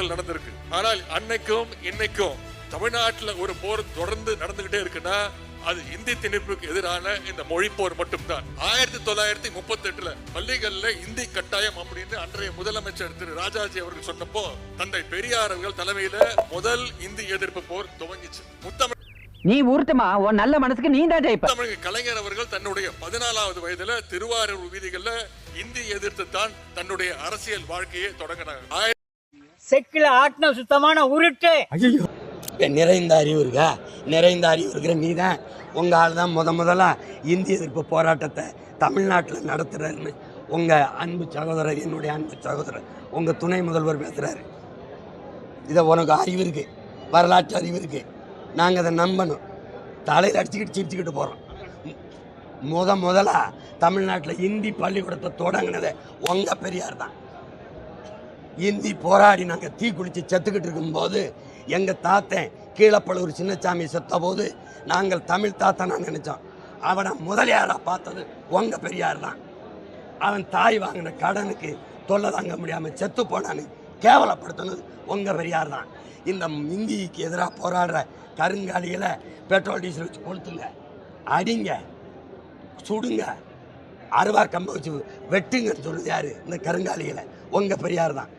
நடந்திருக்கு. ஆனால் அன்னைக்கும் இன்னைக்கும் தமிழ்நாட்டுல ஒரு போர் தொடர்ந்து நடந்துகிட்டே இருக்குன்னா அது இந்தி திணிப்புக்கு எதிரான இந்த மொழி போர் மட்டும்தான். ஆயிரத்தி தொள்ளாயிரத்தி முப்பத்தி எட்டுல பள்ளிகள்ல இந்தி கட்டாயம் அப்படின்னு அன்றைய முதலமைச்சர் திரு ராஜாஜி அவர்கள் சொன்னப்போ தந்தை பெரியார் அவர்கள் தலைமையில முதல் இந்தி எதிர்ப்பு போர் துவங்கிச்சு. முத்தமிழ் நீ ஊர்த்தமா? உன் நல்ல மனசுக்கு நீ தான் ஜெயிப்ப. தமிழக கலைஞர் அவர்கள் தன்னுடைய பதினாலாவது வயதுல திருவாரூர் வீதிகள்ல இந்தி எதிர்த்து தான் தன்னுடைய அரசியல் வாழ்க்கையை தொடங்கினாங்க. செக்கில ஆட்டின சுத்தமான உருட்டு. நிறைந்த அறிவு இருக்கா? நிறைந்த அறிவு இருக்கிற நீ தான் உங்கள் ஆள் தான் முத முதல்ல இந்திய எதிர்ப்பு போராட்டத்தை தமிழ்நாட்டில் நடத்துகிறாருன்னு உங்கள் அன்பு சகோதரர் என்னுடைய அன்பு சகோதரர் உங்கள் துணை முதல்வர் பேசுகிறாரு இதை உனக்கு அறிவு இருக்குது வரலாற்று அறிவு இருக்குது நாங்கள் அதை நம்பணும். தலையில் அடிச்சுக்கிட்டு சிரிச்சுக்கிட்டு போகிறோம் முத முதலா தமிழ்நாட்டில் இந்தி பள்ளிக்கூடத்தை தொடங்கினதே உங்கள் பெரியார் தான். இந்தி போராடி நாங்கள் தீ குளித்து செத்துக்கிட்டு இருக்கும்போது எங்கள் தாத்தன் கீழப்பழூர் சின்னசாமி செத்த போது நாங்கள் தமிழ் தாத்தனா நினச்சோம். அவனை முதலியாராக பார்த்தது உங்கள் பெரியார் தான். அவன் தாய் வாங்கின கடனுக்கு தொல்லை தாங்க முடியாமல் செத்து போனான்னு கேவலப்படுத்தினது உங்கள் பெரியார் தான். இந்த இந்திக்கு எதிராக போராடுற கருங்காலிகளை பெட்ரோல் டீசல் வச்சு கொளுத்துங்க அடிங்க சுடுங்க அருவா கம்ப வச்சு வெட்டுங்கன்னு சொல்லுது யார்? இந்த கருங்காலிகளை. உங்கள் பெரியார் தான்.